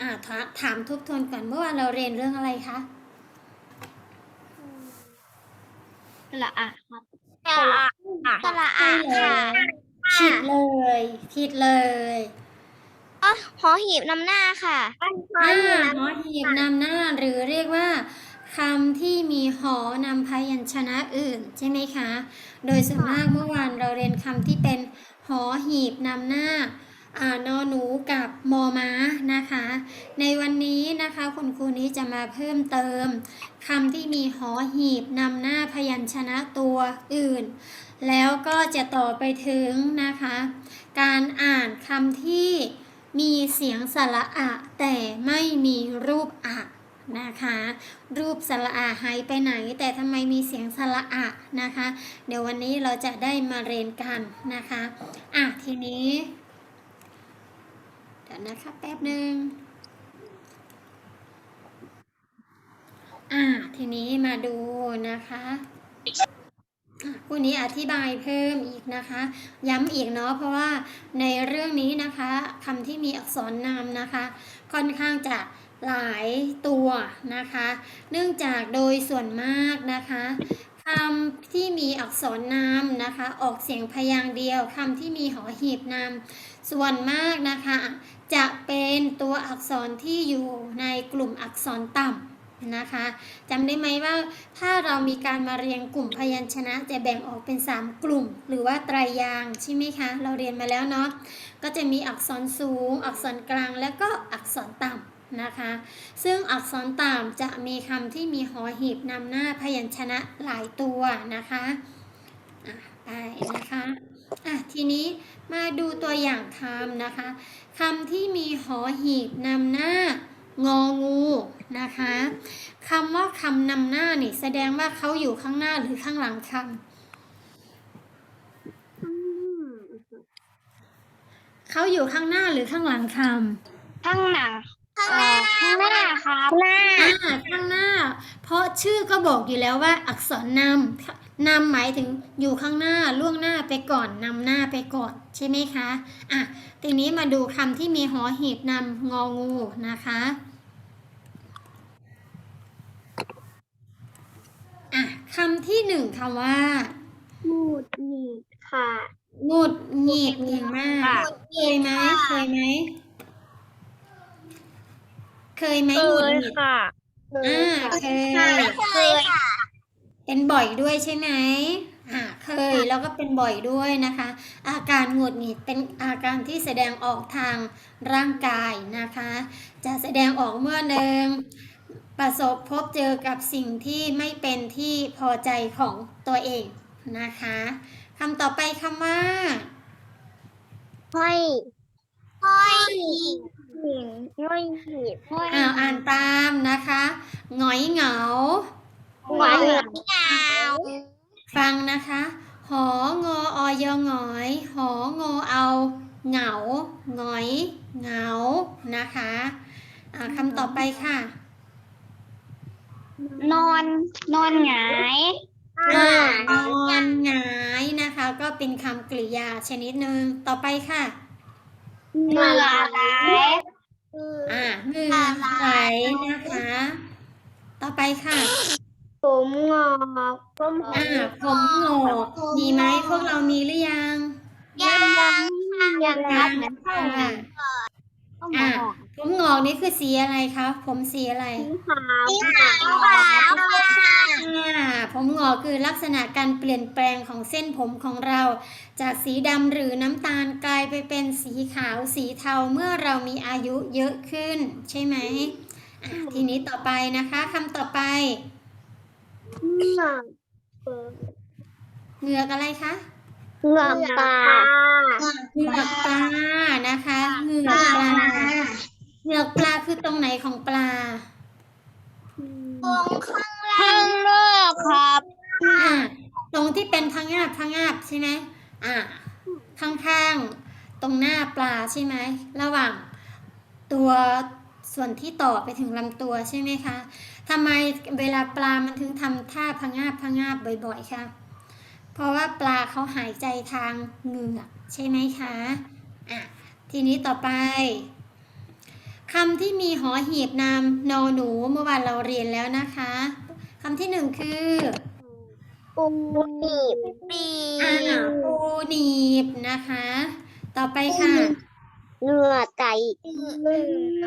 อ่าถาถามทบทวนก่อนเมื่อวานเราเรียนเรื่องอะไรคะสระอะครับสระอะสระอะค่ะผิดเลยผิดเลยอ๋อหอหีบนำหน้าค่ะอ่าหอหีบนำหน้าหรือเรียกว่าคำที่มีหอนำพยัญชนะอื่นใช่ไหมคะ โดยส่วนมากเมื่อวานเราเรียนคำที่เป็นหอหีบนำหน้า อ่านอหนูกับมอม้านะคะ ในวันนี้นะคะคุณครูนี้จะมาเพิ่มเติมคำที่มีหอหีบนำหน้าพยัญชนะตัวอื่น แล้วก็จะต่อไปถึงนะคะ การอ่านคำที่มีเสียงสระอะ แต่ไม่มีรูปอะนะคะ รูปสระอะหายไปไหน แต่ทำไมมีเสียงสระอะนะคะ เดี๋ยววันนี้เราจะได้มาเรียนกันนะคะ อะทีนี้ ดี๋ยวนะคะแป๊บหนึ่งอะทีนี้มาดูนะคะอะคู่นี้อธิบายเพิ่มอีกนะคะ ย้ำอีกเนาะเพราะว่าในเรื่องนี้นะคะคำที่มีอักษรนำนะคะ ค่อนข้างจะหลายตัวนะคะ เนื่องจากโดยส่วนมากนะคะ คำที่มีอักษรนำนะคะ ออกเสียงพยางค์เดียวคำที่มีหอหีบนำส่วนมากนะคะ จะเป็นตัวอักษรที่อยู่ในกลุ่มอักษรต่ำนะคะจำได้ไหมว่าถ้าเรามีการมาเรียงกลุ่มพยัญชนะจะแบ่งออกเป็น 3 กลุ่ม หรือว่าไตรยางใช่ไหมคะ เราเรียนมาแล้วเนาะก็จะมีอักษรสูง อักษรกลางและก็อักษรต่ำ นะคะ ซึ่งอักษรต่ำจะมีคำที่มีหอหีบนำหน้าพยัญชนะหลายตัวนะคะอะไปนะคะอะทีนี้มาดูตัวอย่างคำนะคะคำที่มีหอหีบนำหน้างองูนะคะคำว่าคำนำหน้านี่แสดงว่าเขาอยู่ข้างหน้าหรือข้างหลังคำเขาอยู่ข้างหน้าหรือข้างหลังคำข้างหน้า ข้างหน้าข้างหน้าครับหน้าอ่าข้างหน้า เพราะชื่อก็บอกอยู่แล้วว่า อักษรนำนำหมายถึงอยู่ข้างหน้าล่วงหน้าไปก่อนนำหน้าไปก่อนใช่ไหมคะอะทีนี้มาดูคำที่มีหอหีบนำงองูนะคะอะคำที่หนึ่งคำว่าหมุดหนีบค่ะหงุดหงิดเก่งมากเคยไหมเคยไหม เคยไหมหงุดหงิดค่ะอ่าเคย เคยค่ะ เป็นบ่อยด้วยใช่ไหมอ่าเคยแล้วก็เป็นบ่อยด้วยนะคะ อาการหงุดหงิดเป็นอาการที่แสดงออกทางร่างกายนะคะ จะแสดงออกเมื่อหนึ่งประสบพบเจอกับสิ่งที่ไม่เป็นที่พอใจของตัวเองนะคะคำต่อไปคำว่า ห้อยห้อย หินห้อยหีบห้อยอ่าวอ่านตามนะคะหงอยเหงาหัวเหงาฟังนะคะ หองออยหงอย หองอเอาเหงาหงอยเหงานะคะอ่าคำต่อไปค่ะ นอนนอนหงายอ่านอนหงายนะคะ ก็เป็นคำกริยาชนิดหนึ่งต่อไปค่ะ เหนื่อย ลอ่าเหงื่อไหลนะคะ ต่อไปค่ะ ผมงอกผมอ่าผมโงกมีไหมพวกเรามีหรือยังยังยังครับ อ่าอ่าผมง อกนี่คือสีอะไรคะผมสีอะไรขาวขาวขาวค่ะอ่าผมงอกคือลักษณะการเปลี่ยนแปลงของเส้นผมของเรา จากสีดำหรือน้ำตาลกลายไปเป็นสีขาวสีเทาเมื่อเรามีอายุเยอะขึ้น ใช่ไหมอะทีนี้ต่อไปนะคะคำต่อไปเหงือกเหงือกอะไรคะเหงือกปลาเหงือกปลานะคะเหงือกปลา เหงือกปลาคือตรงไหนของปลา ตรงข้างล่าข้างงนอกครับอ่าตรงที่เป็นพังงาบพังงาบใช่ไหมอ่าข้างๆตรงหน้าปลาใช่ไหมระหว่างตัวส่วนที่ต่อไปถึงลำตัวใช่ไหมคะทำไมเวลาปลามันถึงทำท่าพังงาบพังงาบบ่อยๆคะเพราะว่าปลาเขาหายใจทางเหงือกใช่ไหมคะอะทีนี้ต่อไป คำที่มีหอหีบนามนอหนูเมื่อวานเราเรียนแล้วนะคะคำที่หนึ่งคือปูหนีบปีอ่าปูหนีบนะคะ ต่อไปค่ะเนื้อไก่เนื้อ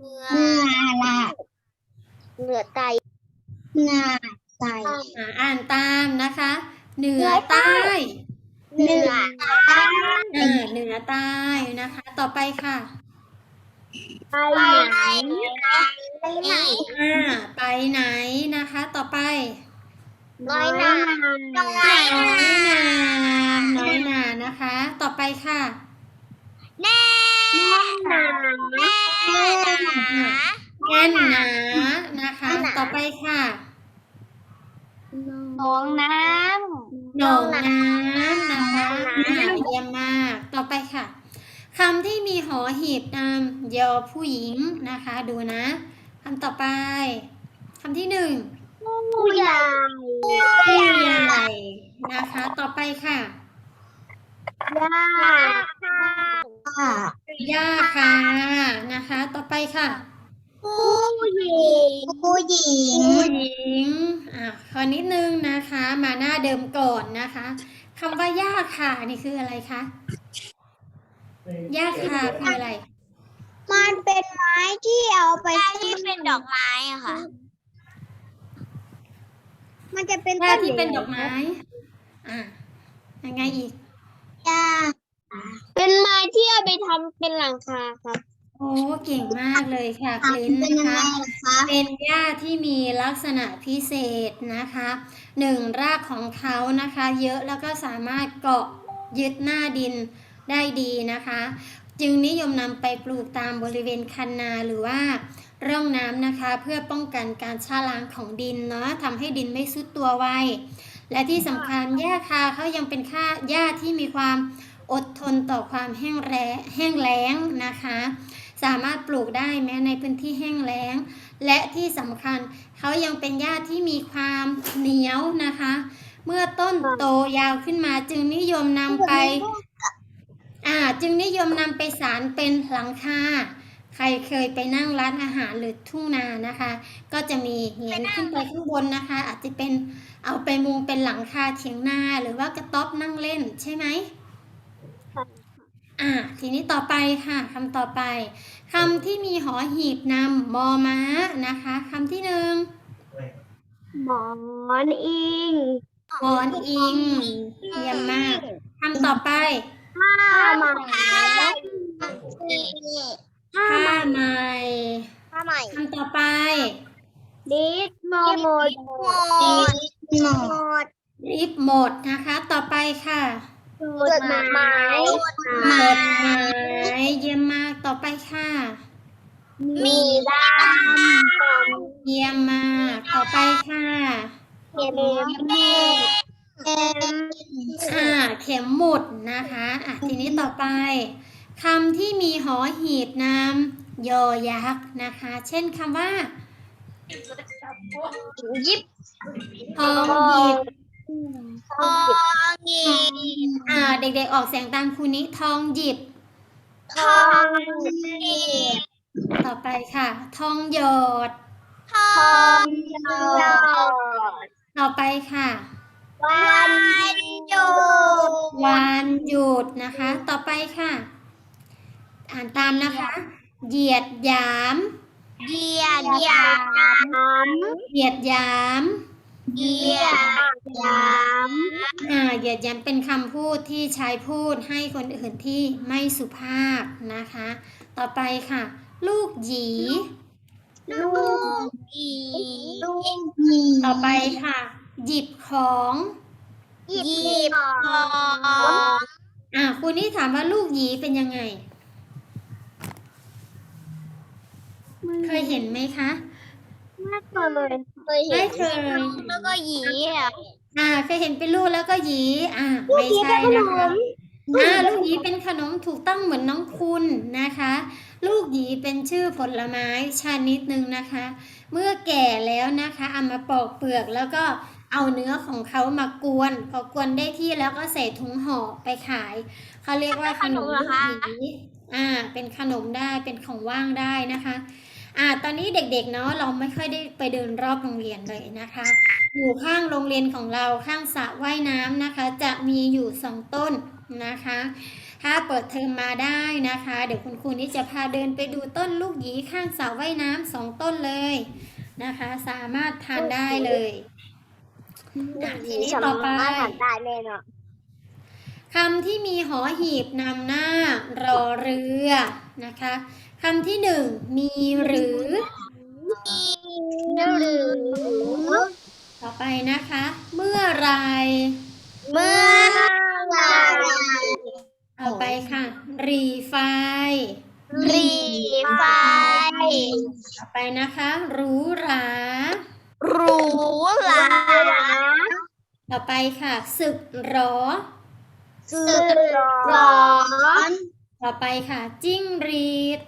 เนื้อเนื้อไก่เนื้อไก่อ่าอ่านตามนะคะ เหนือใต้เนื้ออ่าเหนือใต้นะคะ ต่อไปค่ะ ไปไหนไปไหนอ่าไปไหนนะคะ ต่อไป น้อยนาน้อยน้อยนาน้อยนานะคะ ต่อไปค่ะแน่หนาแน่หนาแน่นหนานะคะ ต่อไปค่ะน้องน้หนองน้ำนะคะอ่าเยี่ยมมาก ต่อไปค่ะ คำที่มีหอหีบนามยอผู้หญิงนะคะ ดูนะคำต่อไปคำที่หนึ่งผู้ใหญ่ผู้ใหญ่นะคะ ต่อไปค่ะย่าค่ะย่าค่ะนะคะ ต่อไปค่ะ ผู้หญิงผู้หญิงผู้หญิงอะขอนิดนึงนะคะ มาหน้าเดิมก่อนนะคะคำว่าย่าค่ะนี่คืออะไรคะ ย่าค่ะคืออะไร มันเป็นไม้ที่เอาไปที่เป็นดอกไม้อะค่ะ มันจะเป็นย่าที่เป็นดอกไม้ อะยังไงอีกย่าเป็นไม้ที่เอาไปทำเป็นหลังคาครับ โอ้เก่งมากเลยค่ะกลินนะคะเป็นหญ้าที่มีลักษณะพิเศษนะคะหนึ่งรากของเขานะคะ เยอะแล้วก็สามารถเกาะยึดหน้าดิน ได้ดีนะคะ จึงนิยมนำไปปลูกตามบริเวณคันนาหรือว่าร่องน้ำนะคะ เพื่อป้องกันการชะล้างของดินเนาะทำให้ดินไม่ซุดตัวไวและที่สำคัญหญ้าคาเขายังเป็นค่าหญ้าที่มีความอดทนต่อความแห้งแล้งแห้งแล้งนะคะ สามารถปลูกได้แม้ในพื้นที่แห้งแล้ง และที่สำคัญเขายังเป็นหญ้าที่มีความเหนียวนะคะ เมื่อต้นโตยาวขึ้นมาจึงนิยมนำไป อ่าจึงนิยมนำไปสารเป็นหลังคาใครเคยไปนั่งร้านอาหารหรือทุ่งนานะคะ ก็จะมีเหียนขึ้นไปข้างบนนะคะ อาจจะเป็นเอาไปมุงเป็นหลังคาเถียงนาหรือว่ากระต๊อบนั่งเล่นใช่ไหมอ่าทีนี้ต่อไปค่ะคำต่อไปคำที่มีหอหีบนำมอม้านะคะคำที่หนึ่งหมอนอิงหมอนอิงเยี่ยมมากคำต่อไป ผ้าไหมผ้าไหมผ้าไหมคำต่อไปดิสโมโมดหมดหมดริบหมดนะคะ ต่อไปค่ะจดหมายหมดหมายเยี่ยมมากต่อไปค่ะมีดเยี่ยมมากต่อไปค่ะำเข็มเข็ม อ่าเข็มหมุดนะคะอะทีนี้ต่อไปคำที่มีหอหีบนำยอยักษ์นะคะ เช่นคำว่ายิบทองหยิบทองหยิบอ่าเด็กๆออกเสียงตามครูนี้ทองหยิบ ทองหยิบ ต่อไปค่ะ ทองหยอด ทองหยอด ต่อไปค่ะ วันหยุดวันหยุดนะคะ ต่อไปค่ะ อ่านตามนะคะ เหยียดหยาม เหยียดหยามเหยียดหยามเหยียดหยามอ่าเหยียดหยามเป็นคำพูดที่ใช้พูดให้คนอื่นที่ไม่สุภาพนะคะ ต่อไปค่ะ ลูกหยีลูกอีลูกอีต่อไปค่ะ หยิบของหยิบของอ่าครูนี่ถามว่าลูกหยีเป็นยังไง เคยเห็นไหมคะ ไม่เคยเคยเห็ไม่นเคย แล้วก็หยีอะอ่าเคยเห็นเป็นลูกแล้วก็หยีอ่าไม่ใช่นะคะอ่าลูกหยีเป็นขนมถูกต้องเหมือนน้องคุณนะคะ ลูกหยีเป็นชื่อผลไม้ชนิดหนึ่งนะคะ เมื่อแก่แล้วนะคะเอามาปอกเปลือกแล้วก็ เอาเนื้อของเขามากวนพอกวนได้ที่แล้วก็ใส่ถุงห่อไปขายเขาเรียกว่าขนมลูกหยีอ่า เป็นขนมได้เป็นของว่างได้นะคะอ่าตอนนี้เด็กๆเนาะเราไม่ค่อยได้ไปเดินรอบโรงเรียนเลยนะคะ อยู่ข้างโรงเรียนของเราข้างสระว่ายน้ำนะคะ จะมีอยู่สองต้นนะคะ ถ้าเปิดเทอมมาได้นะคะ เดี๋ยวคุณครูนี่จะพาเดินไปดูต้นลูกหยีข้างสระว่ายน้ำสองต้นเลยนะคะ สามารถทานได้เลยอะ ทีนี้ต่อไปทำได้แน่นอนคำที่มีหอหีบนำหน้ารอเรือนะคะคำที่หนึ่งมีหรือหรือ ต่อไปนะคะ เมื่อไหรเมื่อไหรต่อไปค่ะ รีไฟ รีไฟ ต่อไปนะคะหรูหรา หรูหราต่อไปค่ะ สึกหรอ สึกร้อนต่อไปค่ะ จิ้งหรีด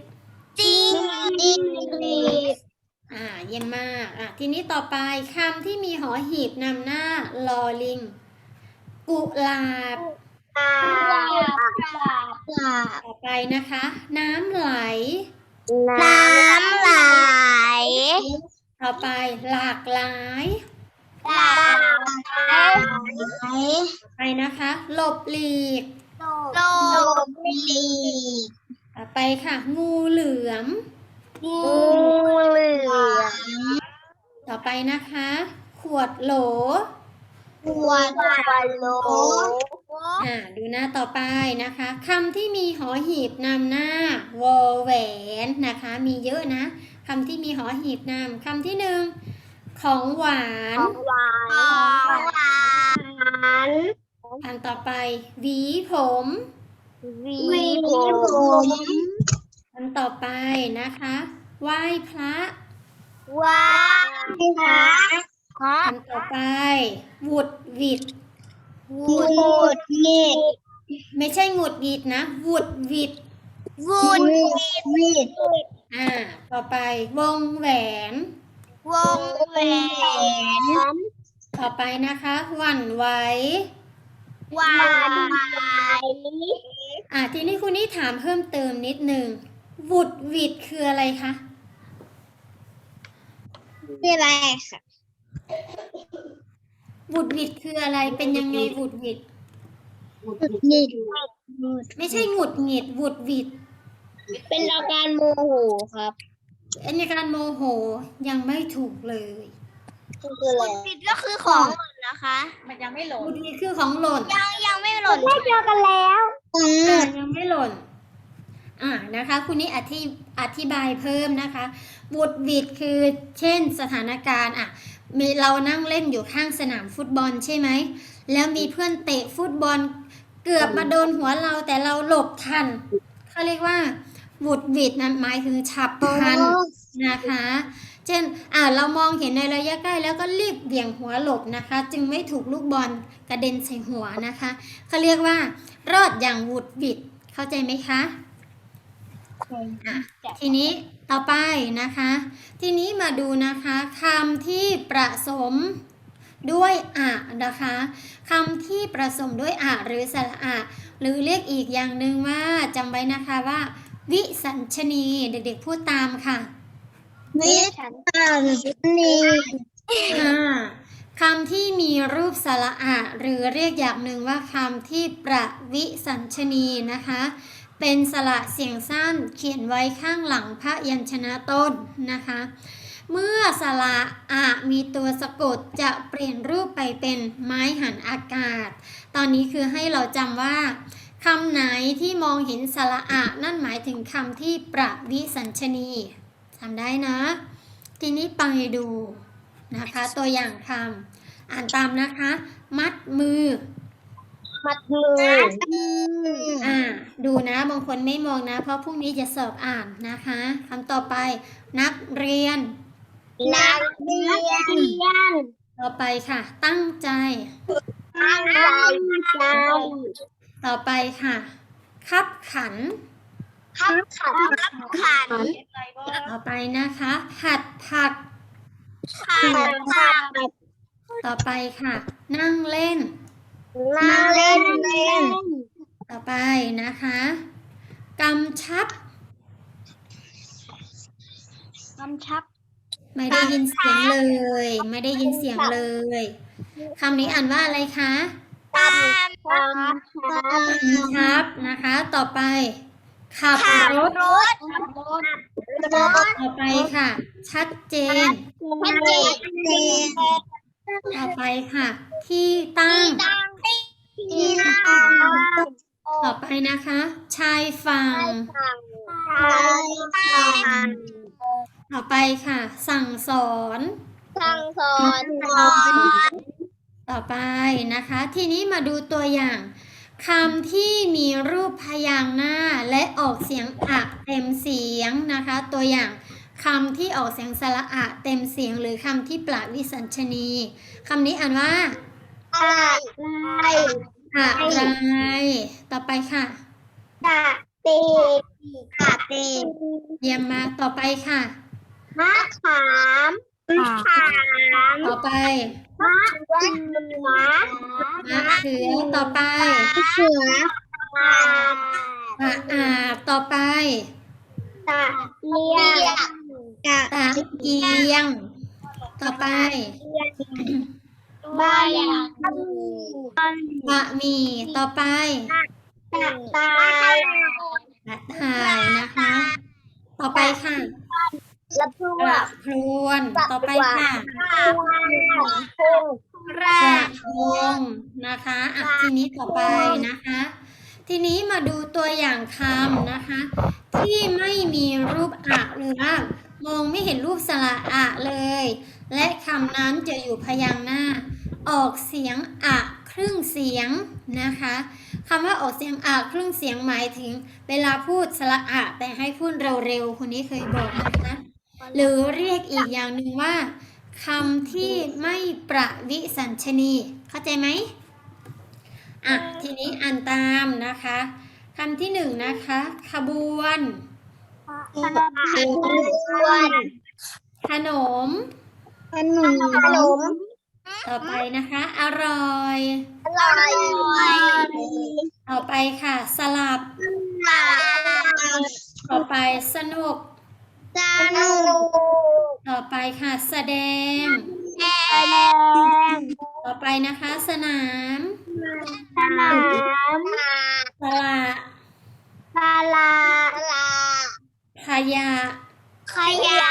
จิ้งจิ้งรีดอ่า เยี่ยมมาก อะ ทีนี้ต่อไปคำที่มีหอหีบนำหน้าลอลิง กุหลาบปลาปลาต่อไปนะคะ น้ำไหล น้ำไหล ต่อไปหลากหลายหลากหลายต่อไปนะคะหลบหลีกโลบลีกต่อไปค่ะ งูเหลือมงูเหลือมต่อไปนะคะ ขวดโหล ขวดโหลอ่าดูหน้าต่อไปนะคะคำที่มีหอหีบนำหน้าวอแหวนนะคะ มีเยอะนะคำที่มีหอหีบนำคำที่หนึ่งของหวานของหวานของหวานคำต่อไปหวีผมวีผมคำต่อไปนะคะ ไหว้พระว้าวพระ คำต่อไปหวุดหวิดวุดงิดไม่ใช่หงุดหงิดนะหวุดหวิดวุดวิดอ่า ต่อไป วงแหวน วงแหวนต่อไปนะคะหวั่นไหววานไหวอ่าทีนี้คุณนี่ถามเพิ่มเติมนิดหนึ่งหวุดหวิดคืออะไรคะนี่อะไรค่ะ หวุดหวิดคืออะไร เป็นยังไงหวุดหวิดงิดไม่ใช่หงุดหงิดหวุดหวิด เป็นอาการโมโหครับอันนี้การโมโหยังไม่ถูกเลย คืออะไรผิดก็คือของหล่นนะคะหวุดหวิดคือของหล่น ยังยังไม่หล่นได้เจอกันแล้วอืแต่มยังไม่หล่น อ่านะคะคุณนี่อธิอธิบายเพิ่มนะคะหวุดหวิดคือเช่นสถานการณ์อะ มีเรานั่งเล่นอยู่ข้างสนามฟุตบอลใช่ไหม แล้วมีเพื่อนเตะฟุตบอลเกือบมาโดนหัวเราแต่เราหลบทันเขาเรียกว่าหวุดหวิดนะหมายถึงฉับพลันนะคะ เช่นอ่าเรามองเห็นในระยะใกล้แล้วก็รีบเบี่ยงหัวหลบนะคะ จึงไม่ถูกลูกบอลกระเด็นใส่หัวนะคะเขาเรียกว่า รอดอย่างหวุดหวิดเข้าใจไหมคะอะทีนี้ ต่อไปนะคะ ทีนี้มาดูนะคะคำที่ประสมด้วยอะนะคะคำที่ประสมด้วยอะหรือสระอะหรือเรียกอีกอย่างหนึ่งว่าจำไว้นะคะว่า วิสัญชนีเด็กๆพูดตามค่ะ วิสันนีอ่าคำที่มีรูปสระอะหรือเรียกอย่างหนึ่งว่าคำที่ประวิสัญชนีนะคะ เป็นสระเสียงสั้นเขียนไว้ข้างหลังพระยัญชนะต้นนะคะ เมื่อสระอะมีตัวสะกดจะเปลี่ยนรูปไปเป็นไม้หันอากาศ ตอนนี้คือให้เราจำว่าคำไหนที่มองเห็นสระอะนั่นหมายถึงคำที่ประวิสัญชนีจำได้นะ ทีนี้ไปดูนะคะตัวอย่างคำอ่านตามนะคะ มัดมือ มัดมืออ่าดูนะบางคนไม่มองนะ เพราะพรุ่งนี้จะสอบอ่านนะคะคำต่อไป นักเรียน นักเรียนต่อไปค่ะ ตั้งใจ ตั้งใจ ต่อไปค่ะ คับขันขับขันขัน ต่อไปนะคะหัดผักขันขันต่อไปค่ะ นั่งเล่น นั่งเล่นเล่น ต่อไปนะคะกำชับกำชับ ไม่ได้ยินเสียงเลย ไม่ได้ยินเสียงเลยคำนี้อ่านว่าอะไรคะกำชับกำชับนะคะ ต่อไป ขับรถรถรถรถต่อไปค่ะ ชัดเจนชัดเจนเจน ต่อไปค่ะ ที่ตั้ง ที่นั่งต่อไปนะคะ ชายฝั่งสั่ง ต่อไปค่ะ สั่งสอน สั่งสอนสอนต่อไปนะคะ ทีนี้มาดูตัวอย่างคำที่มีรูปพยางค์หน้าและออกเสียงอะเต็มเสียงนะคะ ตัวอย่าง คำที่ออกเสียงสระอะเต็มเสียงหรือคำที่ปราวิสัญชนีคำนี้อ่านว่าอะไรอะไรต่อไปค่ะกะตีกะตีเยี่ยมมากต่อไปค่ะมะขามมะขามต่อไปมะเขือมะเขือต่อไปมะเขือขามสะอาดต่อไปตะเกียงกะ ตะเกียง ต่อไปบายบะหมี่ต่อไปตะตายกระต่ายนะคะ ต่อไปค่ะละพกวระกพรวนต่อไปค่ะแรกระกทงนะคะอะทีนี้ต่อไปนะคะ ทีนี้มาดูตัวอย่างคำนะคะ ที่ไม่มีรูปอะหรือว่า มองไม่เห็นรูปสระอะเลย และคำนั้นจะอยู่พยางค์หน้า ออกเสียงอะครึ่งเสียงนะคะคำว่าออกเสียงอะครึ่งเสียงหมายถึง เวลาพูดสระอะแต่ให้พูดเร็วๆคนนี้เคยบอกนะคะหรือเรียกอีกอย่างหนึ่งว่าคำที่ไม่ประวิสัญชนีเข้าใจไหมอะทีนี้อ่านตามนะคะคำที่หนึ่งนะคะ ขบวน ขนมขนม ขนมขนม ต่อไปนะคะ อร่อย อร่อย ต่อไปค่ะ สลับ ต่อไปสนุก สนุก ต่อไปค่ะ แสดง แสดง ต่อไปนะคะ สนาม สนาม สละศาลาศาลา ขยะ ขยะ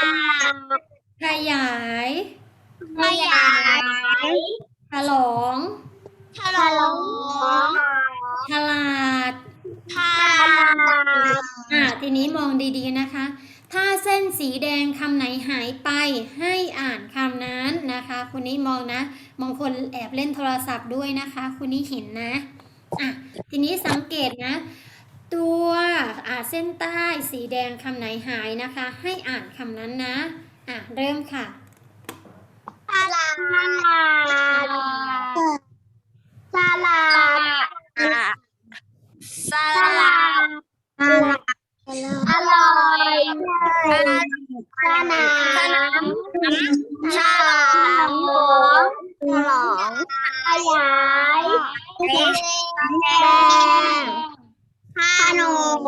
ขยาย ขยายฉลองฉลองฉลาดทาอะทีนี้มองดีๆนะคะ ถ้าเส้นสีแดงคำไหนหายไปให้อ่านคำนั้นนะคะคุณนี้มองนะบางคนแอบเล่นโทรศัพท์ด้วยนะคะคุณนี้เห็นนะอะทีนี้สังเกตนะตัว อะเส้นใต้สีแดงคำไหนหายนะคะ ให้อ่านคำนั้นนะ อะ เริ่มค่ะศาลาศาลาศาลาอร่อยสนามฉลองฉลองขยายแดง ขนม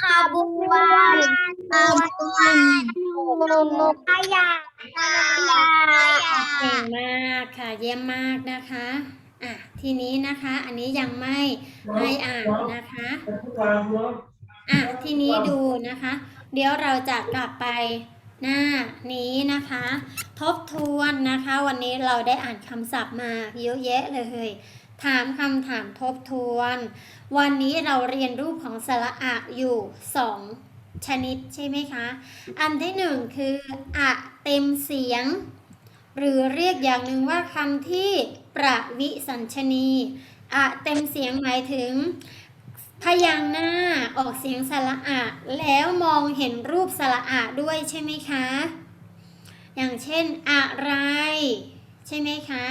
ขบวนขบวนขยะขยะเก่งมากค่ะเยี่ยมมากนะคะอะทีนี้นะคะ อันนี้ยังไม่ให้อ่านนะคะอะทีนี้ดูนะคะ เดี๋ยวเราจะกลับไปหน้านี้นะคะ ทบทวนนะคะ วันนี้เราได้อ่านคำศัพท์มาเยอะแยะเลย ถามคำถามทบทวน วันนี้เราเรียนรูปของสระอะอยู่สองชนิดใช่ไหมคะ อันที่หนึ่งคืออะเต็มเสียง หรือเรียกอย่างหนึ่งว่าคำที่ประวิสัญชนีอะเต็มเสียงหมายถึง พยางหน้าออกเสียงสระอะแล้วมองเห็นรูปสระอะด้วยใช่ไหมคะ อย่างเช่นอะไร ใช่ไหมคะ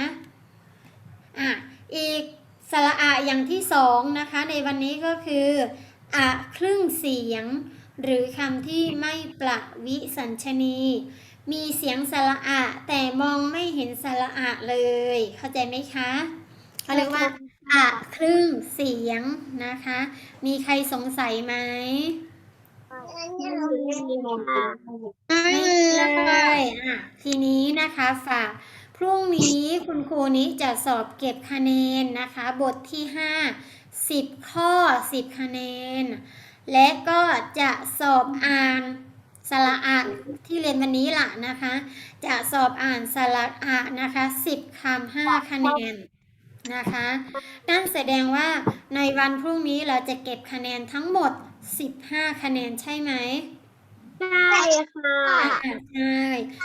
อะ อีก สระอะอย่างที่สองนะคะในวันนี้ก็คืออะครึ่งเสียง หรือคำที่ไม่ประวิสัญชนี มีเสียงสระอะแต่มองไม่เห็นสระอะเลย เข้าใจไหมคะเขาเรียกว่าอะครึ่งเสียงนะคะ มีใครสงสัยไหมไม่เลยอะทีนี้นะคะฝาก พรุ่งนี้คุณครูนี้จะสอบเก็บคะแนนนะคะ บทที่ 5 10 ข้อ 10 คะแนน และก็จะสอบอ่านสระอะที่เรียนวันนี้ล่ะนะคะ จะสอบอ่านสระอะนะคะ 10คำ5คะแนนนะคะ นั่นแสดงว่าในวันพรุ่งนี้เราจะเก็บคะแนนทั้งหมด 15 คะแนนใช่ไหม ได้ค่ะใช่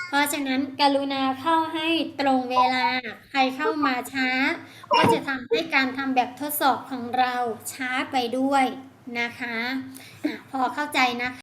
เพราะฉะนั้นกรุณาเข้าให้ตรงเวลา ใครเข้ามาช้า ก็จะทำให้การทำแบบทดสอบของเราช้าไปด้วยนะคะอะพอเข้าใจนะคะ